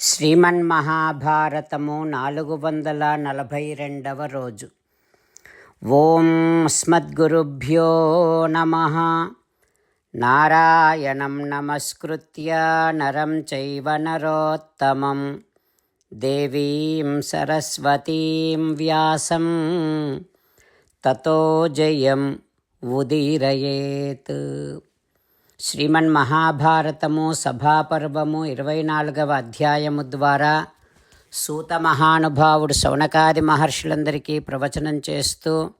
శ్రీమన్మహాభారతము నాలుగు వందల నలభై రెండవ రోజు. ఓం స్మద్గురుభ్యో నమ. నారాయణం నమస్కృత్య నరం చైవ నరోత్తమం. దేవీం సరస్వతీం వ్యాసం. తతో జయం ఉదీరయేత్. శ్రీమన్ మహాభారతము సభాపర్వము ఇరవై నాలుగవ అధ్యాయము ద్వారా సూత మహానుభావుడు శౌనకాది మహర్షులందరికీ ప్రవచనం చేస్తూ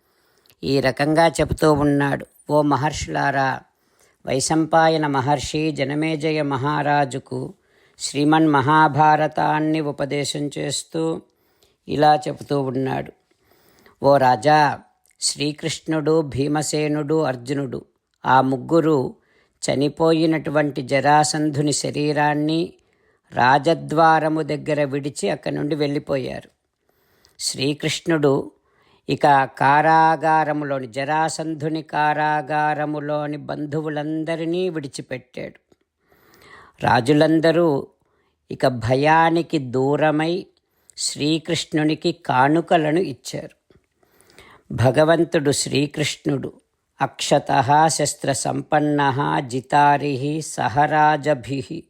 ఈ రకంగా చెబుతూ ఉన్నాడు. ఓ మహర్షులారా వైశంపాయన మహర్షి జనమేజయ మహారాజుకు శ్రీమన్ మహాభారతాన్ని ఉపదేశం చేస్తూ ఇలా చెబుతూ ఉన్నాడు. ఓ రాజా శ్రీకృష్ణుడు భీమసేనుడు అర్జునుడు ఆ ముగ్గురు చనిపోయినటువంటి జరాసంధుని శరీరాన్ని రాజద్వారము దగ్గర విడిచి అక్కడి నుండి వెళ్ళిపోయారు. శ్రీకృష్ణుడు ఇక కారాగారములోని జరాసంధుని కారాగారములోని బంధువులందరినీ విడిచిపెట్టాడు. రాజులందరూ ఇక భయానికి దూరమై శ్రీకృష్ణునికి కానుకలను ఇచ్చారు. భగవంతుడు శ్రీకృష్ణుడు అక్షత శస్త్రసంపన్న జితారి సహరాజభి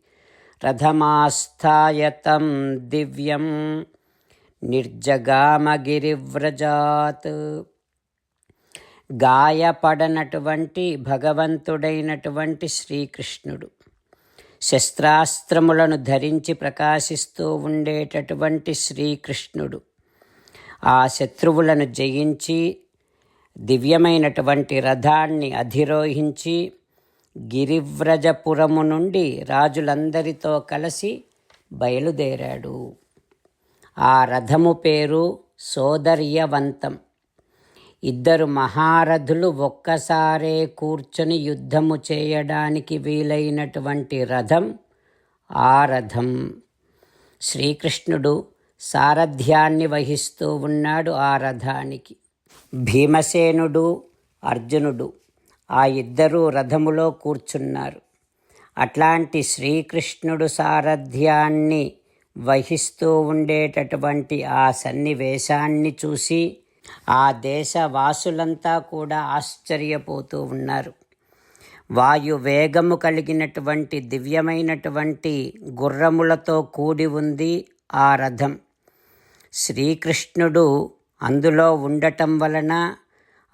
రథమాస్థాయతం దివ్యం నిర్జగామగిరివ్రజాత్. గాయపడనటువంటి భగవంతుడైనటువంటి శ్రీకృష్ణుడు శస్త్రాస్త్రములను ధరించి ప్రకాశిస్తూ ఉండేటటువంటి శ్రీకృష్ణుడు ఆ శత్రువులను జయించి దివ్యమైనటువంటి రథాన్ని అధిరోహించి గిరివ్రజపురము నుండి రాజులందరితో కలిసి బయలుదేరాడు. ఆ రథము పేరు సోదర్యవంతం. ఇద్దరు మహారథులు ఒక్కసారే కూర్చొని యుద్ధము చేయడానికి వీలైనటువంటి రథం ఆ రథం. శ్రీకృష్ణుడు సారథ్యాన్ని వహిస్తూ ఉన్నాడు ఆ రథానికి. భీమసేనుడు అర్జునుడు ఆ ఇద్దరూ రథములో కూర్చున్నారు. అట్లాంటి శ్రీకృష్ణుడు సారథ్యాన్ని వహిస్తూ ఉండేటటువంటి ఆ సన్నివేశాన్ని చూసి ఆ దేశవాసులంతా కూడా ఆశ్చర్యపోతూ ఉన్నారు. వాయు వేగము కలిగినటువంటి దివ్యమైనటువంటి గుర్రములతో కూడి ఉంది ఆ రథం. శ్రీకృష్ణుడు అందులో ఉండటం వలన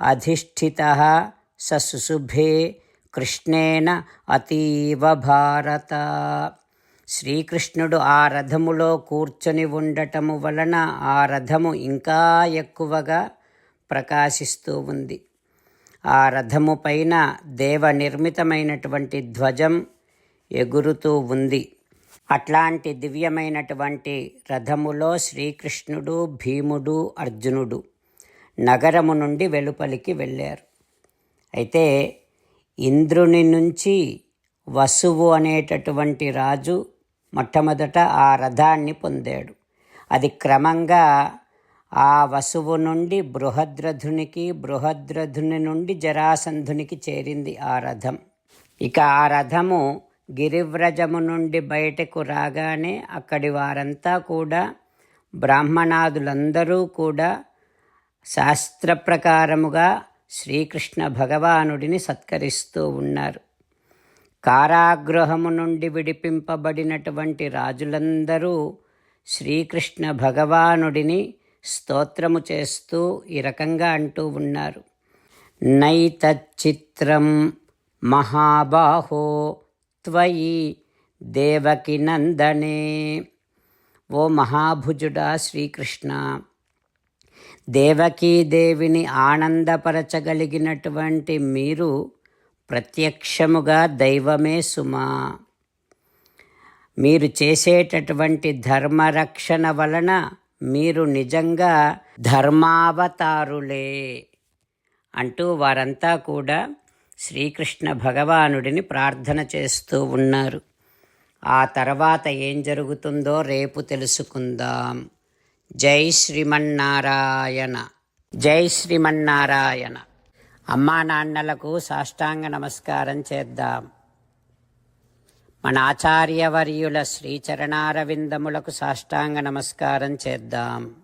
అధిష్ఠిత ససుశుభే కృష్ణేన అతీవ భారత. శ్రీకృష్ణుడు ఆ రథములో కూర్చొని ఉండటము వలన ఆ రథము ఇంకా ఎక్కువగా ప్రకాశిస్తూ ఉంది. ఆ రథము పైన దేవ నిర్మితమైనటువంటి ధ్వజం ఎగురుతూ ఉంది. అట్లాంటి దివ్యమైనటువంటి రథములో శ్రీకృష్ణుడు భీముడు అర్జునుడు నగరము నుండి వెలుపలికి వెళ్ళారు. అయితే ఇంద్రుని నుంచి వసువు అనేటటువంటి రాజు మొట్టమొదట ఆ రథాన్ని పొందాడు. అది క్రమంగా ఆ వసువు నుండి బృహద్రథునికి బృహద్రథుని నుండి జరాసంధునికి చేరింది ఆ రథం. ఇక ఆ రథము గిరివ్రజము నుండి బయటకు రాగానే అక్కడి వారంతా కూడా బ్రాహ్మణాదులందరూ కూడా శాస్త్ర ప్రకారముగా శ్రీకృష్ణ భగవానుడిని సత్కరిస్తూ ఉన్నారు. కారాగృహము నుండి విడిపింపబడినటువంటి రాజులందరూ శ్రీకృష్ణ భగవానుడిని స్తోత్రము చేస్తూ ఈ రకంగా అంటూ ఉన్నారు. నైతచిత్రం మహాబాహో త్వయి దేవకి నందనే. ఓ మహాభుజుడా శ్రీకృష్ణ దేవిని ఆనందపరచగలిగినటువంటి మీరు ప్రత్యక్షముగా దైవమే సుమా. మీరు చేసేటటువంటి ధర్మరక్షణ వలన మీరు నిజంగా ధర్మావతారులే అంటూ వారంతా కూడా శ్రీకృష్ణ భగవానుడిని ప్రార్థన చేస్తూ ఉన్నారు. ఆ తర్వాత ఏం జరుగుతుందో రేపు తెలుసుకుందాం. జై శ్రీమన్నారాయణ. జై శ్రీమన్నారాయణ. అమ్మా నాన్నలకు సాష్టాంగ నమస్కారం చేద్దాం. మన ఆచార్యవర్యుల శ్రీచరణారవిందములకు సాష్టాంగ నమస్కారం చేద్దాం.